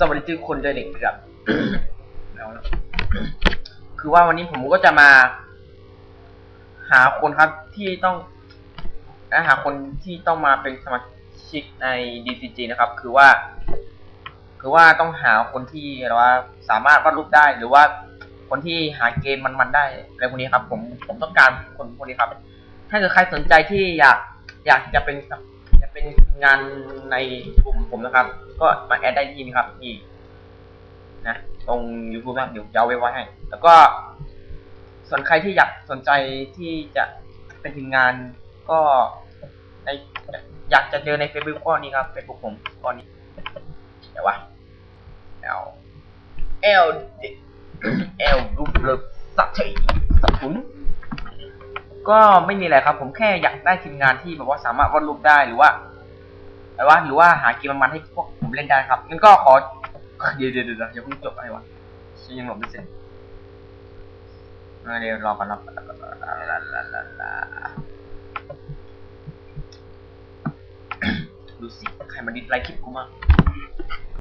สวัสดีทุกคนด้วยนะครับเอาละคือว่าวันนี้ผมก็จะมา หาคนครับที่ต้องและหาคนที่ต้องมาเป็นสมาชิกใน DCG นะครับ คือว่า คือว่าต้องหาคนที่แบบว่าสามารถวาดรูปได้ หรือว่าคนที่หาเกมมันๆได้อะไรพวกนี้ครับ ผมผมต้องการคนพวกนี้ครับ ถ้าเกิดใครสนใจที่อยากอยากจะเป็น เป็นงานในกลุ่มผมนะครับ ก็มาแอดได้ที่นี่ครับนี่นะตรง YouTube นะเดี๋ยวจะเอาไว้ไว้ให้ แล้วก็ส่วนใครที่อยากสนใจที่จะเป็นทีมงานก็ในอยากจะเจอใน Facebook ก็นี่ครับ Facebook ผมก็นี่เดี๋ยววะ L L L รูปเลิฟสักทีสักถุนก็ไม่มีอะไรครับ ผมแค่อยากได้ทีมงานที่แบบว่าสามารถวาดรูปได้หรือว่า แต่ว่าหรือว่าหาเกมมันๆให้พวกผมเล่นได้ครับงั้นก็ขอเดี๋ยวเดี๋ยวเดี๋ยวอย่าเพิ่งจบอะไรวะฉันยังหลบไม่เสร็จเดี๋ยวรอก่อนรอก่อนรอก่อนลาลาลาลาดูสิใครมาดิสไลค์คลิปกูมั่ง